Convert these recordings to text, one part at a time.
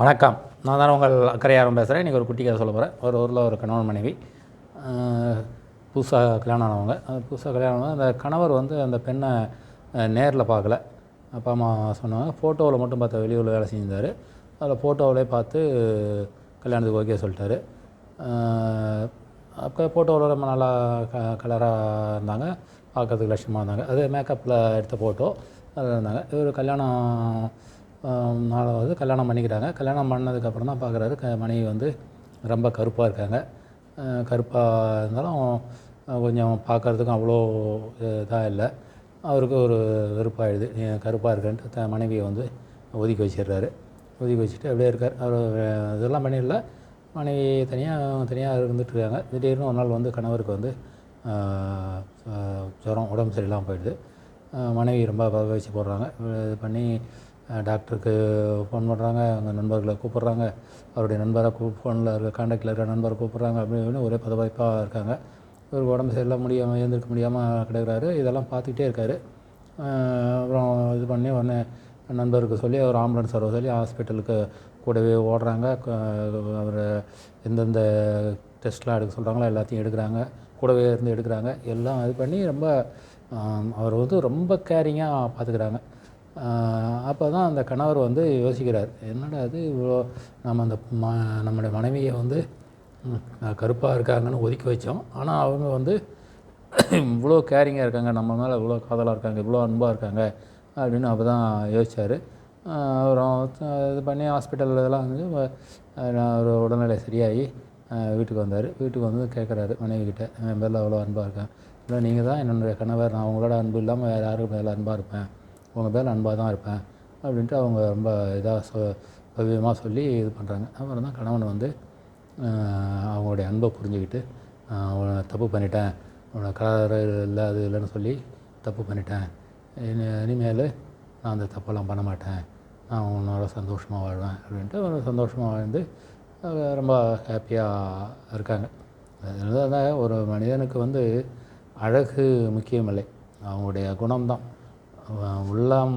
வணக்கம். நான் தான் உங்கள் அக்கறையாரம் பேசுகிறேன் இன்றைக்கி ஒரு குட்டி கதை சொல்ல போகிறேன் ஒரு ஊரில் ஒரு கணவன் மனைவி. புதுசாக கல்யாணம் ஆனவங்க. அந்த புதுசாக கல்யாணம் ஆனவங்க. அந்த கணவர் வந்து அந்த பெண்ணை நேரில் பார்க்கல. அப்பா அம்மா சொன்னாங்க ஃபோட்டோவில் மட்டும் பார்த்தா வெளியூரில் வேலை செஞ்சிருந்தார். அதில் ஃபோட்டோவிலே பார்த்து கல்யாணத்துக்கு ஓகே சொல்லிட்டாரு. அப்போ ஃபோட்டோவில் ரொம்ப நல்லா க கலராக இருந்தாங்க. பார்க்கறதுக்கு லட்சமாக இருந்தாங்க. அது மேக்கப்பில் எடுத்த ஃபோட்டோ அதில் இருந்தாங்க. இவர் கல்யாணம் நாலாவது கல்யாணம் பண்ணிக்கிறாங்க கல்யாணம் பண்ணதுக்கப்புறம் தான் பார்க்குறாரு. க மனைவி வந்து ரொம்ப கருப்பாக இருக்காங்க. கருப்பாக இருந்தாலும் கொஞ்சம் பார்க்குறதுக்கும் அவ்வளோ இதாக இல்லை. அவருக்கு ஒரு வெறுப்பாயிடுது. நீ கருப்பாக இருக்கன்ட்டு த மனைவியை வந்து ஒதுக்கி வச்சிடுறாரு. ஒதுக்கி வச்சுட்டு அப்படியே இருக்கார். அவர் இதெல்லாம் பண்ணிடல. மனைவி தனியாக தனியாக இருந்துட்டுருக்காங்க திடீர்னு ஒரு நாள் வந்து கணவருக்கு வந்து ஜுரம் உடம்பு சரியில்லாமல் போயிடுது. மனைவி ரொம்ப வச்சு போடுறாங்க. இது பண்ணி டாக்டருக்கு ஃபோன் பண்ணுறாங்க அவங்க நண்பர்களை கூப்பிட்றாங்க. அவருடைய நண்பரை கூ ஃபோனில் இருக்க காண்டாக்டில் இருக்கிற நண்பரை கூப்பிட்றாங்க அப்படின்னு ஒரே பதவாய்ப்பாக இருக்காங்க. இவருக்கு உடம்பு சரியில்லாம முடியாமல் எழுந்திருக்க முடியாமல் கிடக்கிறாரு. இதெல்லாம் பார்த்துக்கிட்டே இருக்கார். அப்புறம் இது பண்ணி உடனே நண்பருக்கு சொல்லி ஒரு ஆம்புலன்ஸ் வர சொல்லி ஹாஸ்பிட்டலுக்கு கூடவே ஓடுறாங்க. அவர் எந்தெந்த டெஸ்ட்லாம் எடுக்க சொல்கிறாங்களோ எல்லாத்தையும் எடுக்கிறாங்க. கூடவே இருந்து எடுக்கிறாங்க. எல்லாம் இது பண்ணி ரொம்ப அவர் வந்து ரொம்ப கேரிங்காக பார்த்துக்கிறாங்க. அப்போ தான் அந்த கணவர் வந்து யோசிக்கிறார் என்னடா அது இவ்வளோ நம்ம அந்த ம நம்முடைய மனைவியை வந்து கருப்பாக இருக்காங்கன்னு ஒதுக்கி வச்சோம். ஆனால் அவங்க வந்து இவ்வளோ கேரிங்காக இருக்காங்க நம்ம மேலே இவ்வளோ காதலாக இருக்காங்க இவ்வளோ அன்பாக இருக்காங்க அப்படின்னு அப்போ தான் யோசித்தார் அப்புறம் இது பண்ணி ஹாஸ்பிட்டலில் இதெல்லாம் வந்து ஒரு உடல்நிலை சரியாகி வீட்டுக்கு வந்தார். வீட்டுக்கு வந்து கேட்குறாரு மனைவிக்கிட்ட என் பேரில் அவ்வளோ அன்பாக இருக்கேன். இல்லை நீங்கள் தான் என்னுடைய கணவர் நான் உங்களோட அன்பு இல்லாமல் வேறு யாருக்கும் மேலே அன்பாக இருப்பேன்? உங்கள் பேர் அன்பாக தான் இருப்பேன் அப்படின்ட்டு அவங்க ரொம்ப இதாக சொ பவ்யமாக சொல்லி இது பண்ணுறாங்க. அப்புறம் தான் கணவன் வந்து அவங்களுடைய அன்பை புரிஞ்சுக்கிட்டு அவனை தப்பு பண்ணிட்டேன் அவனை கலர் இல்லை அது இல்லைன்னு சொல்லி தப்பு பண்ணிட்டேன். இனி இனிமேல் நான் அந்த தப்பெல்லாம் பண்ண மாட்டேன். நான் உன்னோட சந்தோஷமாக வாழ்வேன் அப்படின்ட்டு ஒரு சந்தோஷமாக வாழ்ந்து ரொம்ப ஹாப்பியாக இருக்காங்க. அதனால ஒரு மனிதனுக்கு வந்து அழகு முக்கியமில்லை. அவங்களுடைய குணம்தான். உள்ளம்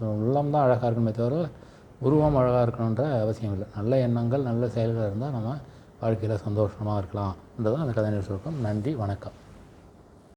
உள்ளம் தான் அழகாக இருக்கணுமே தவிர உருவம் அழகாக இருக்கணுன்ற அவசியம் இல்லை. நல்ல எண்ணங்கள் நல்ல செயல்கள் இருந்தால் நம்ம வாழ்க்கையில் சந்தோஷமாக இருக்கலாம்ன்றது அந்த கதைஞர் சுருக்கம் நன்றி வணக்கம்.